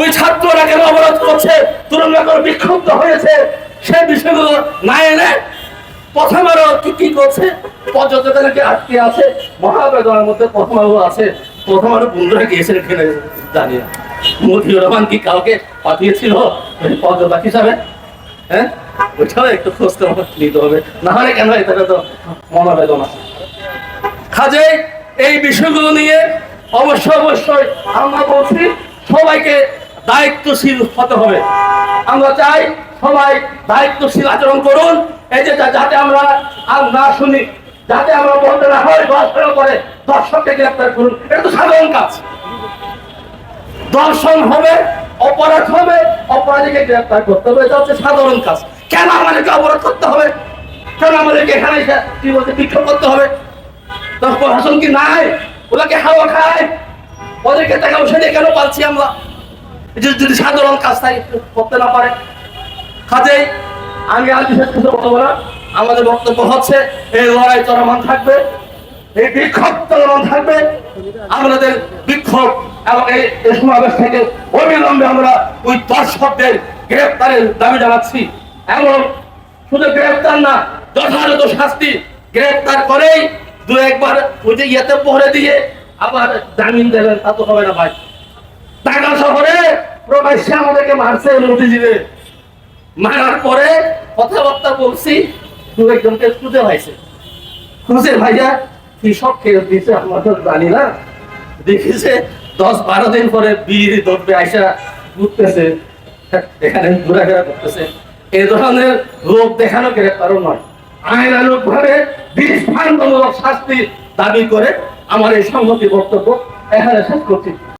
ওই ছাত্ররা কেন অবরোধ করছে? তরুণরা কেন বিক্ষুব্ধ হয়েছে? সে বিষয়গুলো না এনে প্রথম আরও কি কি করছে? পর্যটকদেরকে আটকে আছে? মহাবেদনার মধ্যে প্রথম আলো আছে। প্রথম আরও বন্ধুরা গিয়েছে এখানে, জানি না। মতিউর রহমান কি কাউকে পাঠিয়েছিল? পর্যটক হিসাবে? হ্যাঁ? ওইটাও একটু খোঁজ নিতে হবে। না হলে কেন এটা তো মনোবেদনা? কাজে এই বিষয়গুলো নিয়ে অবশ্যই অবশ্যই আমরা বলছি, সবাইকে দায়িত্বশীল হতে হবে। আমরা চাই সবাই দায়িত্বশীল আচরণ করুন। এই যে যাতে আমরা আর না শুনি, যাতে আমরা বলতে না হয় দর্শন করে দর্শককে গ্রেপ্তার করুন। এটা তো সাধারণ কাজ। দর্শন হবে, অপরাধ হবে, অপরাধীকে গ্রেপ্তার করতে হবে। এটা হচ্ছে সাধারণ কাজ। কেন আমাদেরকে অপরাধ করতে হবে? কেন আমাদেরকে এখানে কি বলতে বিক্ষোভ করতে হবে? তার প্রশাসন কি নাই? ওদেরকে হাওয়া খায়? ওদেরকে টাকা পয়সা দিয়ে কেন পাচ্ছি আমরা? যদি সাধারণ কাজ তাই করতে না পারে। কাজেই আমি আর বিশেষ কিছু বলব না। আমাদের বক্তব্য হচ্ছে, এই লড়াই চলমান থাকবে, এই বিক্ষোভ চলমান থাকবে। আমাদের বিক্ষোভ এবং এই সমাবেশ থেকে অবিলম্বে আমরা ওই দর্শকদের গ্রেপ্তারের দাবি জানাচ্ছি। এবং শুধু গ্রেপ্তার না, যথাযথ শাস্তি গ্রেপ্তার করেই দু একবার ওই যে ইয়েতে পড়ে দিয়ে আবার জামিন দেবেন, তা তো হবে না ভাই। প্রবাসী আমাদেরকে মারছে মারার পরে কথাবার্তা বলছি, দু একজনকে খুঁজে খুঁজে ভাইয়া কি সব খেয়ে দিয়েছে আমরা তো জানি না। দশ বারো দিন পরে বীর দর্বে আইসা ঘুরতেছে, এখানে ঘোরাফেরা করতেছে। এই ধরনের লোক দেখানো গ্রেপ্তারও নয়। আইনানুক ভাবে দৃষ্টান্তমূলক শাস্তি দাবি করে আমার এই সংহতি বক্তব্য এখানে শেষ করছি।